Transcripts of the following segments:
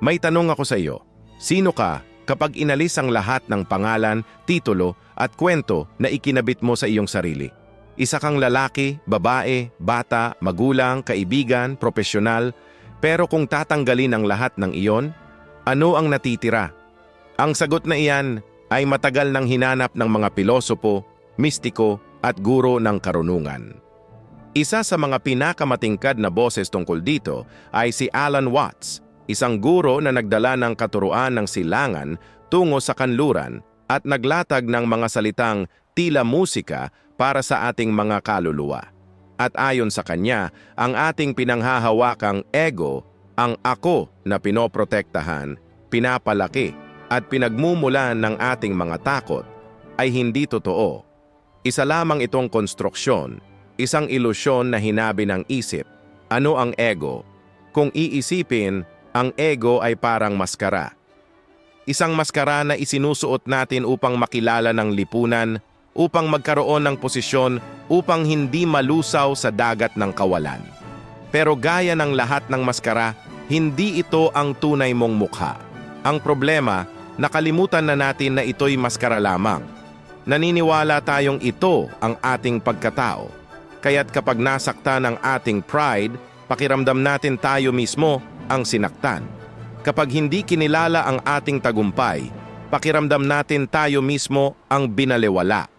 May tanong ako sa iyo. Sino ka kapag inalis ang lahat ng pangalan, titulo at kwento na ikinabit mo sa iyong sarili? Isa kang lalaki, babae, bata, magulang, kaibigan, profesional, pero kung tatanggalin ang lahat ng iyon, ano ang natitira? Ang sagot na iyan ay matagal nang hinanap ng mga pilosopo, mistiko at guro ng karunungan. Isa sa mga pinakamatingkad na boses tungkol dito ay si Alan Watts, isang guro na nagdala ng katuruan ng silangan tungo sa kanluran at naglatag ng mga salitang tila musika para sa ating mga kaluluwa. At ayon sa kanya, ang ating pinanghahawakang ego, ang ako na pinoprotektahan, pinapalaki at pinagmumulan ng ating mga takot ay hindi totoo. Isa lamang itong konstruksyon, isang ilusyon na hinabi ng isip. Ano ang ego? Kung iisipin, ang ego ay parang maskara. Isang maskara na isinusuot natin upang makilala ng lipunan, upang magkaroon ng posisyon, upang hindi malusaw sa dagat ng kawalan. Pero gaya ng lahat ng maskara, hindi ito ang tunay mong mukha. Ang problema, nakalimutan na natin na ito'y maskara lamang. Naniniwala tayong ito ang ating pagkatao. Kaya't kapag nasaktan ang ating pride, pakiramdam natin tayo mismo ang sinaktan. Kapag hindi kinilala ang ating tagumpay, pakiramdam natin tayo mismo ang binalewala.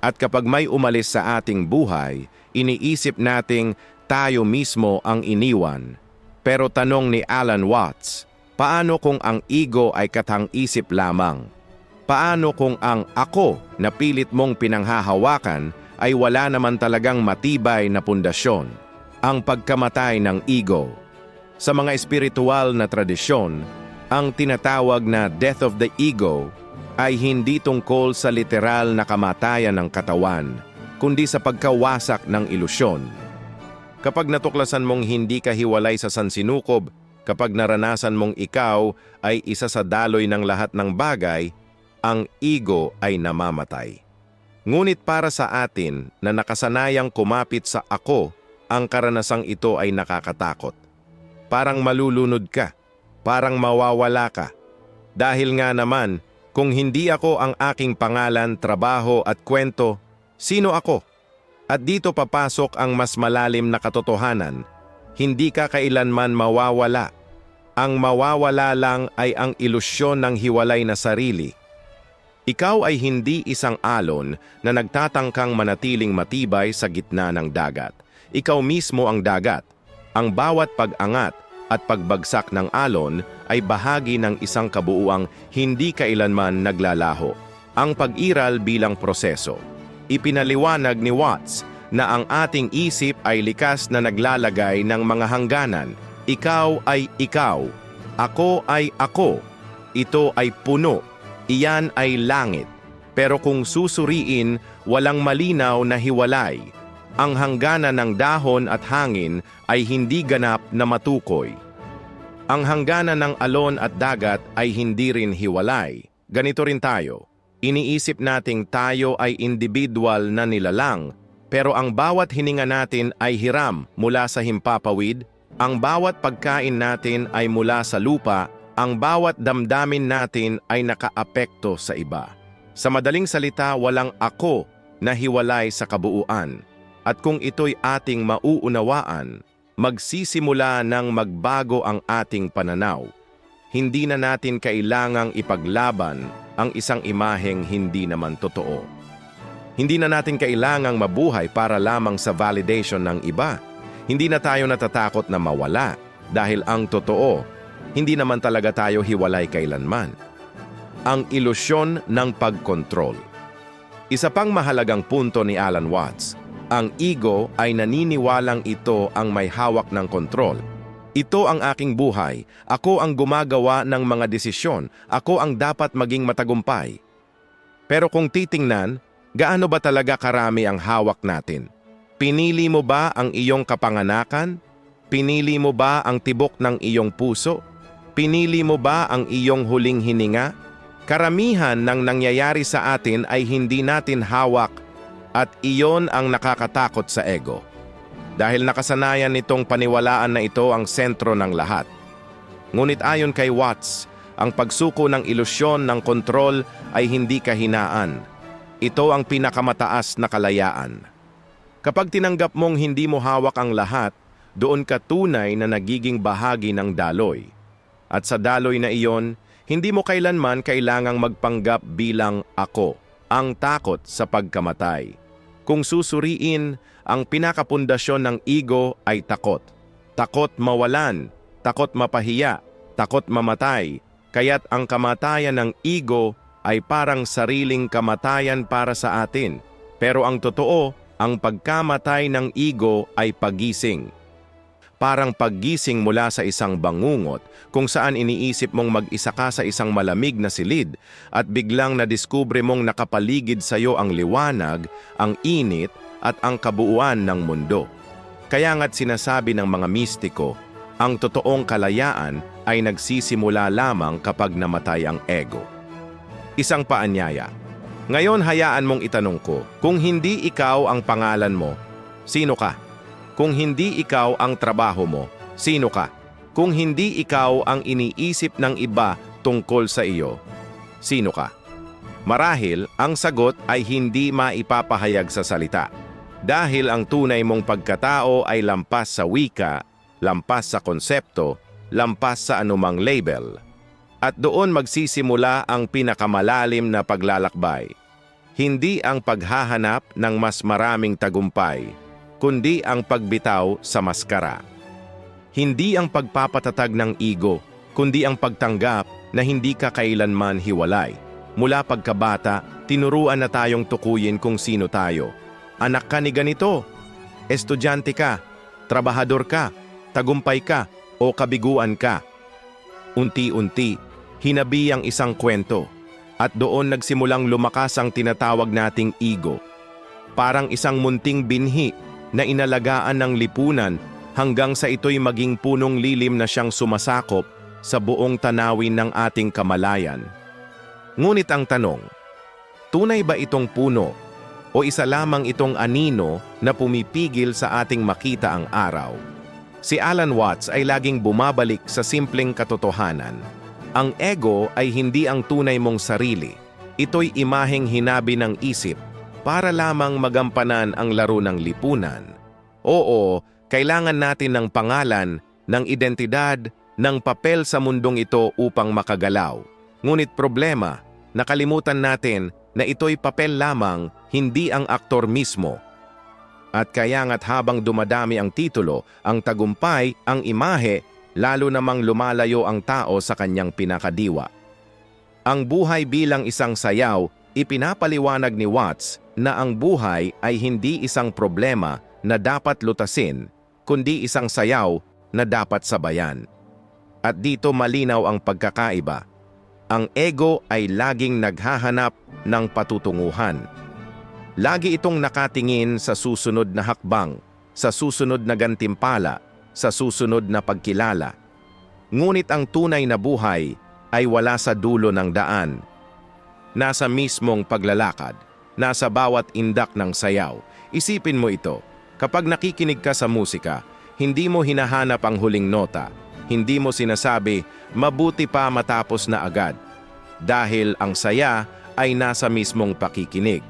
At kapag may umalis sa ating buhay, iniisip nating tayo mismo ang iniwan. Pero tanong ni Alan Watts, paano kung ang ego ay katang-isip lamang? Paano kung ang ako na pilit mong pinanghahawakan ay wala naman talagang matibay na pundasyon? Ang pagkamatay ng ego. Sa mga espiritual na tradisyon, ang tinatawag na death of the ego ay hindi tungkol sa literal na kamatayan ng katawan, kundi sa pagkawasak ng ilusyon. Kapag natuklasan mong hindi ka hiwalay sa sansinukob, kapag naranasan mong ikaw ay isa sa daloy ng lahat ng bagay, ang ego ay namamatay. Ngunit para sa atin na nakasanayang kumapit sa ako, ang karanasang ito ay nakakatakot. Parang malulunod ka, parang mawawala ka. Dahil nga naman, kung hindi ako ang aking pangalan, trabaho at kwento, sino ako? At dito papasok ang mas malalim na katotohanan. Hindi ka kailanman mawawala. Ang mawawala lang ay ang ilusyon ng hiwalay na sarili. Ikaw ay hindi isang alon na nagtatangkang manatiling matibay sa gitna ng dagat. Ikaw mismo ang dagat. Ang bawat pag-angat at pagbagsak ng alon ay bahagi ng isang kabuuang hindi kailanman naglalaho. Ang pag-iral bilang proseso. Ipinaliwanag ni Watts na ang ating isip ay likas na naglalagay ng mga hangganan. Ikaw ay ikaw. Ako ay ako. Ito ay puno. Iyan ay langit. Pero kung susuriin, walang malinaw na hiwalay. Ang hangganan ng dahon at hangin ay hindi ganap na matukoy. Ang hangganan ng alon at dagat ay hindi rin hiwalay. Ganito rin tayo. Iniisip nating tayo ay individual na nilalang, pero ang bawat hininga natin ay hiram mula sa himpapawid, ang bawat pagkain natin ay mula sa lupa, ang bawat damdamin natin ay nakaapekto sa iba. Sa madaling salita, walang ako na hiwalay sa kabuuan. At kung ito'y ating mauunawaan, magsisimula ng magbago ang ating pananaw. Hindi na natin kailangang ipaglaban ang isang imaheng hindi naman totoo. Hindi na natin kailangang mabuhay para lamang sa validation ng iba. Hindi na tayo natatakot na mawala dahil ang totoo, hindi naman talaga tayo hiwalay kailanman. Ang ilusyon ng pagkontrol. Isa pang mahalagang punto ni Alan Watts, ang ego ay naniniwalang ito ang may hawak ng kontrol. Ito ang aking buhay, ako ang gumagawa ng mga desisyon, ako ang dapat maging matagumpay. Pero kung titingnan, gaano ba talaga karami ang hawak natin? Pinili mo ba ang iyong kapanganakan? Pinili mo ba ang tibok ng iyong puso? Pinili mo ba ang iyong huling hininga? Karamihan ng nangyayari sa atin ay hindi natin hawak at iyon ang nakakatakot sa ego. Dahil nakasanayan nitong paniwalaan na ito ang sentro ng lahat. Ngunit ayon kay Watts, ang pagsuko ng ilusyon ng kontrol ay hindi kahinaan. Ito ang pinakamataas na kalayaan. Kapag tinanggap mong hindi mo hawak ang lahat, doon ka tunay na nagiging bahagi ng daloy. At sa daloy na iyon, hindi mo kailanman kailangang magpanggap bilang ako, ang takot sa pagkamatay. Kung susuriin, ang pinakapundasyon ng ego ay takot. Takot mawalan, takot mapahiya, takot mamatay, kaya't ang kamatayan ng ego ay parang sariling kamatayan para sa atin. Pero ang totoo, ang pagkamatay ng ego ay pagising. Parang paggising mula sa isang bangungot kung saan iniisip mong mag-isa ka sa isang malamig na silid at biglang nadiskubre mong nakapaligid sa iyo ang liwanag, ang init at ang kabuuan ng mundo. Kaya nga't sinasabi ng mga mistiko, ang totoong kalayaan ay nagsisimula lamang kapag namatay ang ego. Isang paanyaya. Ngayon hayaan mong itanong ko, kung hindi ikaw ang pangalan mo, sino ka? Kung hindi ikaw ang trabaho mo, sino ka? Kung hindi ikaw ang iniisip ng iba tungkol sa iyo, sino ka? Marahil, ang sagot ay hindi maipapahayag sa salita. Dahil ang tunay mong pagkatao ay lampas sa wika, lampas sa konsepto, lampas sa anumang label. At doon magsisimula ang pinakamalalim na paglalakbay. Hindi ang paghahanap ng mas maraming tagumpay, kundi ang pagbitaw sa maskara. Hindi ang pagpapatatag ng ego, kundi ang pagtanggap na hindi ka kailanman hiwalay. Mula pagkabata, tinuruan na tayong tukuyin kung sino tayo. Anak ka ni ganito, estudyante ka, trabahador ka, tagumpay ka, o kabiguan ka. Unti-unti, hinabi ang isang kwento at doon nagsimulang lumakas ang tinatawag nating ego. Parang isang munting binhi na inalagaan ng lipunan hanggang sa ito'y maging punong lilim na siyang sumasakop sa buong tanawin ng ating kamalayan. Ngunit ang tanong, tunay ba itong puno o isa lamang itong anino na pumipigil sa ating makita ang araw? Si Alan Watts ay laging bumabalik sa simpleng katotohanan. Ang ego ay hindi ang tunay mong sarili. Ito'y imaheng hinabi ng isip para lamang magampanan ang laro ng lipunan. Oo, kailangan natin ng pangalan, ng identidad, ng papel sa mundong ito upang makagalaw. Ngunit problema, nakalimutan natin na ito'y papel lamang, hindi ang aktor mismo. At kaya nga't habang dumadami ang titulo, ang tagumpay, ang imahe, lalo namang lumalayo ang tao sa kanyang pinakadiwa. Ang buhay bilang isang sayaw, ipinapaliwanag ni Watts na ang buhay ay hindi isang problema na dapat lutasin, kundi isang sayaw na dapat sabayan. At dito malinaw ang pagkakaiba. Ang ego ay laging naghahanap ng patutunguhan. Lagi itong nakatingin sa susunod na hakbang, sa susunod na gantimpala, sa susunod na pagkilala. Ngunit ang tunay na buhay ay wala sa dulo ng daan. Nasa mismong paglalakad, nasa bawat indak ng sayaw. Isipin mo ito, kapag nakikinig ka sa musika, hindi mo hinahanap ang huling nota. Hindi mo sinasabi, mabuti pa matapos na agad. Dahil ang saya ay nasa mismong pakikinig.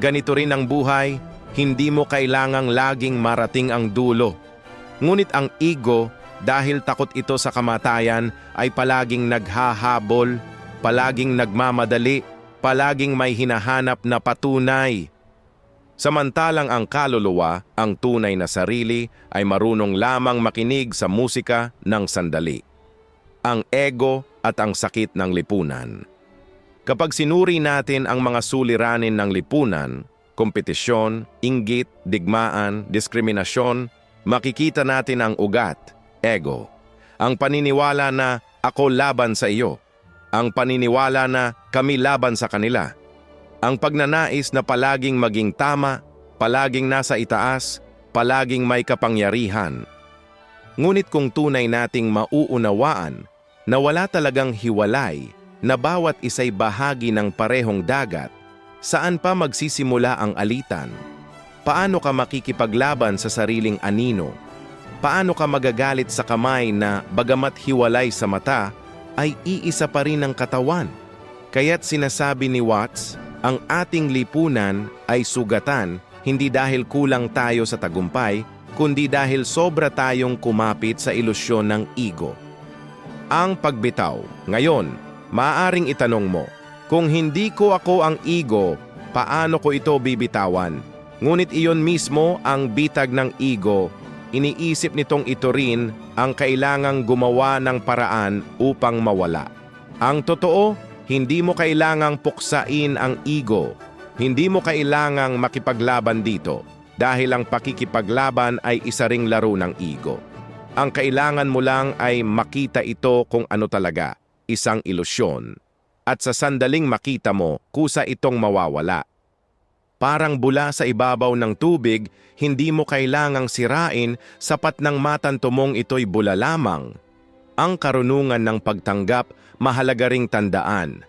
Ganito rin ang buhay, hindi mo kailangang laging marating ang dulo. Ngunit ang ego, dahil takot ito sa kamatayan, ay palaging naghahabol, palaging nagmamadali, palaging may hinahanap na patunay. Samantalang ang kaluluwa, ang tunay na sarili, ay marunong lamang makinig sa musika ng sandali. Ang ego at ang sakit ng lipunan. Kapag sinuri natin ang mga suliranin ng lipunan, kompetisyon, inggit, digmaan, diskriminasyon, makikita natin ang ugat, ego. Ang paniniwala na ako laban sa iyo. Ang paniniwala na kami laban sa kanila. Ang pagnanais na palaging maging tama, palaging nasa itaas, palaging may kapangyarihan. Ngunit kung tunay nating mauunawaan na wala talagang hiwalay na bawat isa'y bahagi ng parehong dagat, saan pa magsisimula ang alitan? Paano ka makikipaglaban sa sariling anino? Paano ka magagalit sa kamay na bagamat hiwalay sa mata, ay iisa pa rin ang katawan? Kaya't sinasabi ni Watts, ang ating lipunan ay sugatan hindi dahil kulang tayo sa tagumpay, kundi dahil sobra tayong kumapit sa ilusyon ng ego. Ang pagbitaw. Ngayon, maaring itanong mo, kung hindi ko ako ang ego, paano ko ito bibitawan? Ngunit iyon mismo ang bitag ng ego, iniisip nitong ito rin ang kailangang gumawa ng paraan upang mawala. Ang totoo, hindi mo kailangang puksain ang ego. Hindi mo kailangang makipaglaban dito dahil ang pakikipaglaban ay isa ring laro ng ego. Ang kailangan mo lang ay makita ito kung ano talaga, isang ilusyon. At sa sandaling makita mo, kusa itong mawawala. Parang bula sa ibabaw ng tubig, hindi mo kailangang sirain sapat ng matanto mong ito'y bula lamang. Ang karunungan ng pagtanggap, mahalaga ring tandaan.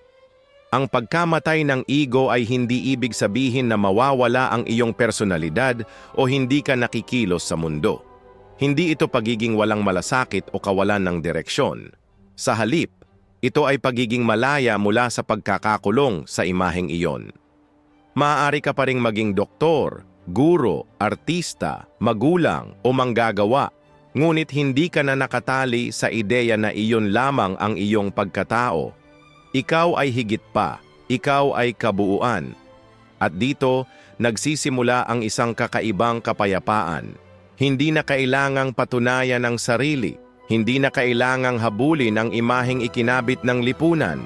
Ang pagkamatay ng ego ay hindi ibig sabihin na mawawala ang iyong personalidad o hindi ka nakikilos sa mundo. Hindi ito pagiging walang malasakit o kawalan ng direksyon. Sa halip, ito ay pagiging malaya mula sa pagkakakulong sa imaheng iyon. Maaari ka pa ring maging doktor, guro, artista, magulang o manggagawa, ngunit hindi ka na nakatali sa ideya na iyon lamang ang iyong pagkatao. Ikaw ay higit pa, ikaw ay kabuuan. At dito, nagsisimula ang isang kakaibang kapayapaan. Hindi na kailangang patunayan ang sarili, hindi na kailangang habulin ang imaheng ikinabit ng lipunan,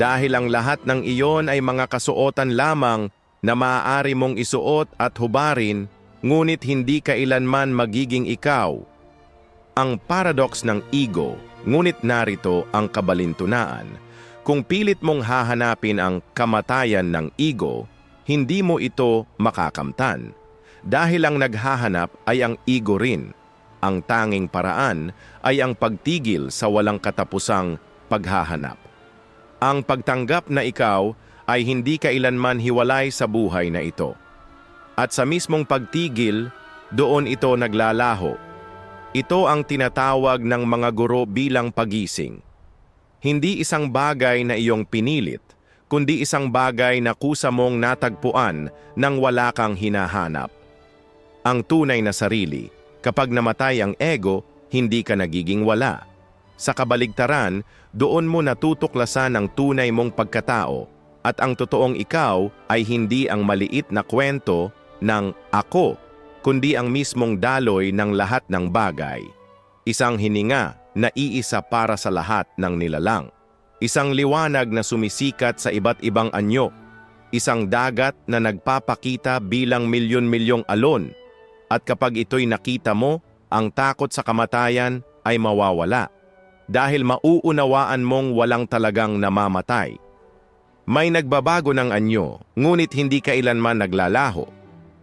dahil ang lahat ng iyon ay mga kasuotan lamang na maaari mong isuot at hubarin, ngunit hindi kailanman magiging ikaw. Ang paradox ng ego, ngunit narito ang kabalintunaan. Kung pilit mong hahanapin ang kamatayan ng ego, hindi mo ito makakamtan. Dahil ang naghahanap ay ang ego rin. Ang tanging paraan ay ang pagtigil sa walang katapusang paghahanap. Ang pagtanggap na ikaw ay hindi kailanman hiwalay sa buhay na ito. At sa mismong pagtigil, doon ito naglalaho. Ito ang tinatawag ng mga guro bilang pagising. Hindi isang bagay na iyong pinilit, kundi isang bagay na kusa mong natagpuan nang wala kang hinahanap. Ang tunay na sarili, kapag namatay ang ego, hindi ka nagiging wala. Sa kabaligtaran, doon mo natutuklasan ang tunay mong pagkatao at ang totoong ikaw ay hindi ang maliit na kwento ng ako, kundi ang mismong daloy ng lahat ng bagay. Isang hininga na iisa para sa lahat ng nilalang. Isang liwanag na sumisikat sa iba't ibang anyo. Isang dagat na nagpapakita bilang milyon-milyong alon. At kapag ito'y nakita mo, ang takot sa kamatayan ay mawawala. Dahil mauunawaan mong walang talagang namamatay. May nagbabago ng anyo, ngunit hindi kailanman naglalaho.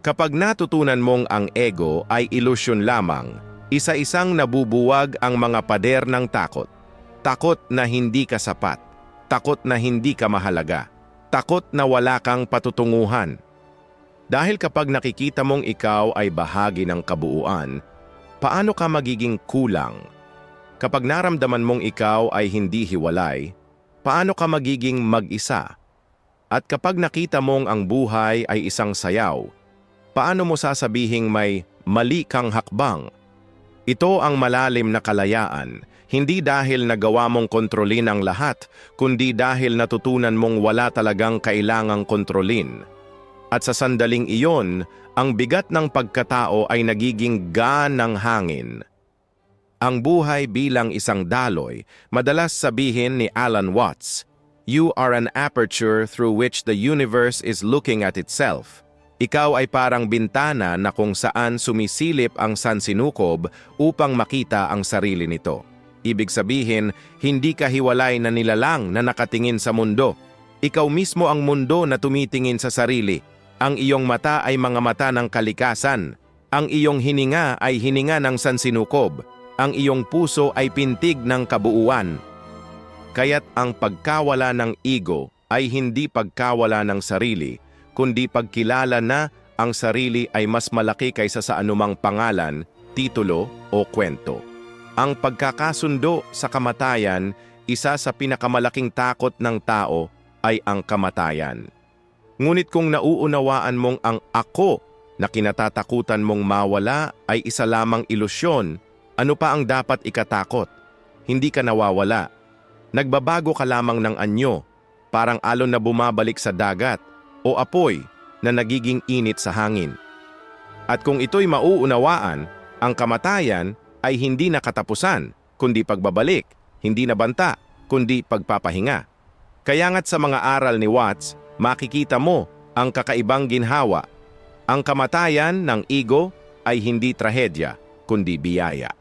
Kapag natutunan mong ang ego ay ilusyon lamang, isa-isang nabubuwag ang mga pader ng takot. Takot na hindi ka sapat. Takot na hindi ka mahalaga. Takot na wala kang patutunguhan. Dahil kapag nakikita mong ikaw ay bahagi ng kabuuan, paano ka magiging kulang? Kapag naramdaman mong ikaw ay hindi hiwalay, paano ka magiging mag-isa? At kapag nakita mong ang buhay ay isang sayaw, paano mo sasabihing may mali kang hakbang? Ito ang malalim na kalayaan, hindi dahil nagawa mong kontrolin ang lahat, kundi dahil natutunan mong wala talagang kailangang kontrolin. At sa sandaling iyon, ang bigat ng pagkatao ay nagiging gaan ng hangin. Ang buhay bilang isang daloy, madalas sabihin ni Alan Watts, You are an aperture through which the universe is looking at itself. Ikaw ay parang bintana na kung saan sumisilip ang sansinukob upang makita ang sarili nito. Ibig sabihin, hindi ka hiwalay na nilalang na nakatingin sa mundo. Ikaw mismo ang mundo na tumitingin sa sarili. Ang iyong mata ay mga mata ng kalikasan. Ang iyong hininga ay hininga ng sansinukob. Ang iyong puso ay pintig ng kabuuan. Kaya't ang pagkawala ng ego ay hindi pagkawala ng sarili, kundi pagkilala na ang sarili ay mas malaki kaysa sa anumang pangalan, titulo o kwento. Ang pagkakasundo sa kamatayan, isa sa pinakamalaking takot ng tao ay ang kamatayan. Ngunit kung nauunawaan mong ang ako na kinatatakutan mong mawala ay isa lamang ilusyon, ano pa ang dapat ikatakot? Hindi ka nawawala. Nagbabago ka lamang ng anyo, parang alon na bumabalik sa dagat o apoy na nagiging init sa hangin. At kung ito'y mauunawaan, ang kamatayan ay hindi na katapusan, kundi pagbabalik, hindi na banta, kundi pagpapahinga. Kaya nga't sa mga aral ni Watts, makikita mo ang kakaibang ginhawa. Ang kamatayan ng ego ay hindi trahedya, kundi biyaya.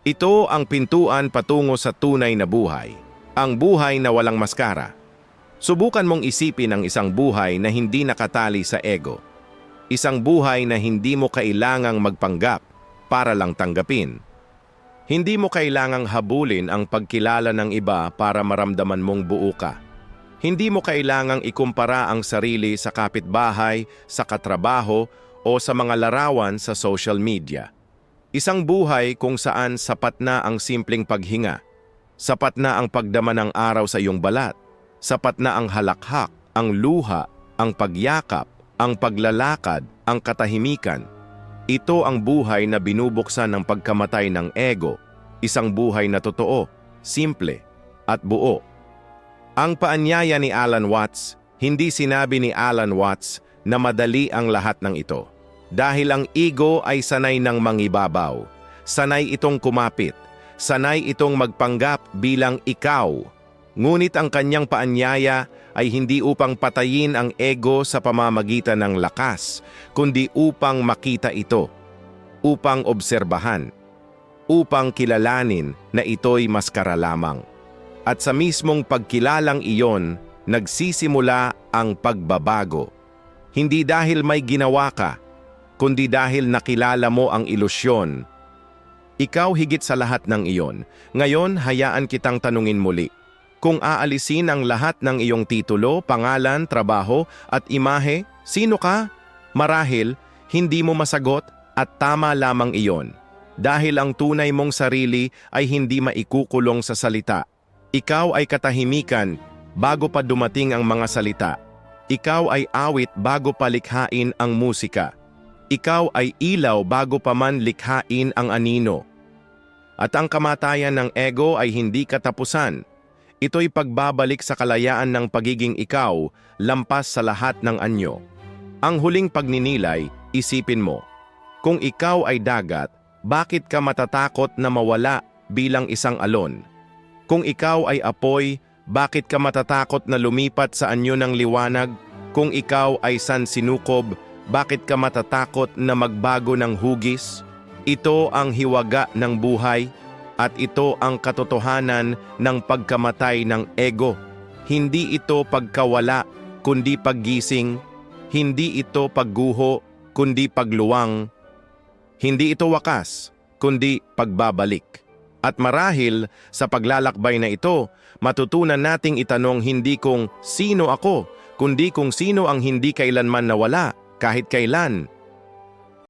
Ito ang pintuan patungo sa tunay na buhay, ang buhay na walang maskara. Subukan mong isipin ang isang buhay na hindi nakatali sa ego. Isang buhay na hindi mo kailangang magpanggap para lang tanggapin. Hindi mo kailangang habulin ang pagkilala ng iba para maramdaman mong buo ka. Hindi mo kailangang ikumpara ang sarili sa kapitbahay, sa katrabaho o sa mga larawan sa social media. Isang buhay kung saan sapat na ang simpleng paghinga, sapat na ang pagdama ng araw sa iyong balat, sapat na ang halakhak, ang luha, ang pagyakap, ang paglalakad, ang katahimikan. Ito ang buhay na binubuksan ng pagkamatay ng ego, isang buhay na totoo, simple, at buo. Ang paanyaya ni Alan Watts, hindi sinabi ni Alan Watts na madali ang lahat ng ito. Dahil ang ego ay sanay ng mangibabaw, sanay itong kumapit, sanay itong magpanggap bilang ikaw. Ngunit ang kanyang paanyaya ay hindi upang patayin ang ego sa pamamagitan ng lakas, kundi upang makita ito, upang obserbahan, upang kilalanin na ito'y maskara lamang. At sa mismong pagkilalang iyon, nagsisimula ang pagbabago. Hindi dahil may ginawa ka, kundi dahil nakilala mo ang ilusyon. Ikaw higit sa lahat ng iyon. Ngayon, hayaan kitang tanungin muli. Kung aalisin ang lahat ng iyong titulo, pangalan, trabaho at imahe, sino ka? Marahil, hindi mo masagot at tama lamang iyon. Dahil ang tunay mong sarili ay hindi maikukulong sa salita. Ikaw ay katahimikan bago pa dumating ang mga salita. Ikaw ay awit bago pa likhain ang musika. Ikaw ay ilaw bago pa man likhain ang anino. At ang kamatayan ng ego ay hindi katapusan. Ito'y pagbabalik sa kalayaan ng pagiging ikaw, lampas sa lahat ng anyo. Ang huling pagninilay, isipin mo. Kung ikaw ay dagat, bakit ka matatakot na mawala bilang isang alon? Kung ikaw ay apoy, bakit ka matatakot na lumipat sa anyo ng liwanag? Kung ikaw ay sansinukob, bakit ka matatakot na magbago ng hugis? Ito ang hiwaga ng buhay at ito ang katotohanan ng pagkamatay ng ego. Hindi ito pagkawala, kundi paggising. Hindi ito pagguho, kundi pagluwang. Hindi ito wakas, kundi pagbabalik. At marahil sa paglalakbay na ito, matutunan nating itanong hindi kung sino ako, kundi kung sino ang hindi kailanman nawala, kahit kailan,